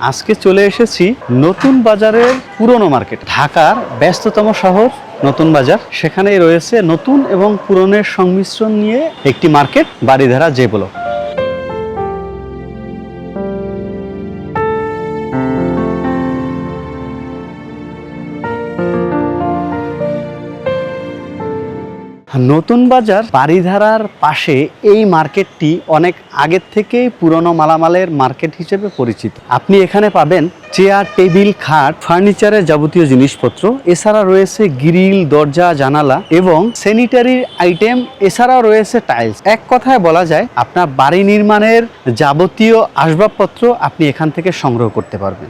আজকে চলে এসেছি নতুন বাজারের পুরনো মার্কেট, ঢাকার ব্যস্ততম শহর নতুন বাজার। সেখানেই রয়েছে নতুন এবং পুরনের সংমিশ্রণ নিয়ে একটি মার্কেট বাড়িধারা যে ব্লক নতুন বাজার বাড়িধারার পাশে এই মার্কেটটি অনেক আগের থেকেই পুরনো মালামালের মার্কেট হিসেবে পরিচিত। আপনি এখানে পাবেন চেয়ার, টেবিল, খাট, ফার্নিচারের যাবতীয় জিনিসপত্র। এছাড়া রয়েছে গ্রিল, দরজা, জানালা এবং স্যানিটারি আইটেম এছাড়াও রয়েছে টাইলস এক কথায় বলা যায়, আপনার বাড়ি নির্মাণের যাবতীয় আসবাবপত্র আপনি এখান থেকে সংগ্রহ করতে পারবেন।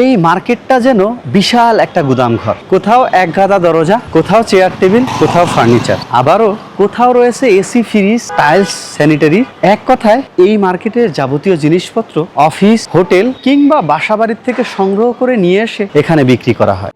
এই মার্কেটটা যেন বিশাল একটা গুদাম ঘর। কোথাও এক গাদা দরজা, কোথাও চেয়ার টেবিল, কোথাও ফার্নিচার। আবারও কোথাও রয়েছে এসি, ফ্রিজ, টাইলস, স্যানিটারি। এক কথায়, এই মার্কেটের যাবতীয় জিনিসপত্র, অফিস, হোটেল কিংবা বাসাবাড়ির থেকে সংগ্রহ করে নিয়ে এসে এখানে বিক্রি করা হয়।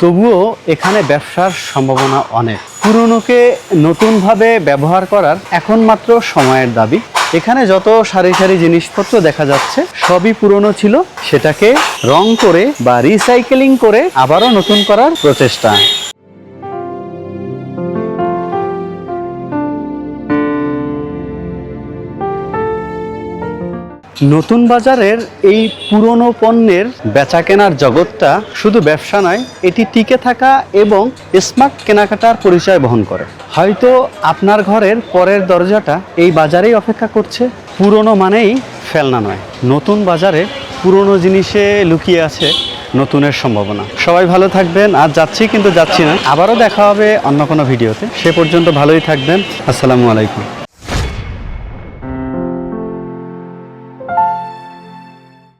তবুও এখানে ব্যবসার সম্ভাবনা অনেক। পুরনোকে নতুনভাবে ব্যবহার করার এখন মাত্র সময়ের দাবি। এখানে যত সারি সারি জিনিসপত্র দেখা যাচ্ছে, সবই পুরনো ছিল। সেটাকে রং করে বা রিসাইকেলিং করে আবারও নতুন করার প্রচেষ্টা। নতুন বাজারের এই পুরনো পণ্যের বেচা কেনার জগৎটা শুধু ব্যবসা নয়, এটি টিকে থাকা এবং স্মার্ট কেনাকাটার পরিচয় বহন করে। হয়তো আপনার ঘরের পরের দরজাটা এই বাজারেই অপেক্ষা করছে, পুরনো মানেই ফেলনা নয়। নতুন বাজারে পুরনো জিনিসে লুকিয়ে আছে নতুনের সম্ভাবনা। সবাই ভালো থাকবেন, আর যাচ্ছি কিন্তু যাচ্ছি না। আবারও দেখা হবে অন্য কোনো ভিডিওতে। সে পর্যন্ত ভালোই থাকবেন। আসসালামু আলাইকুম।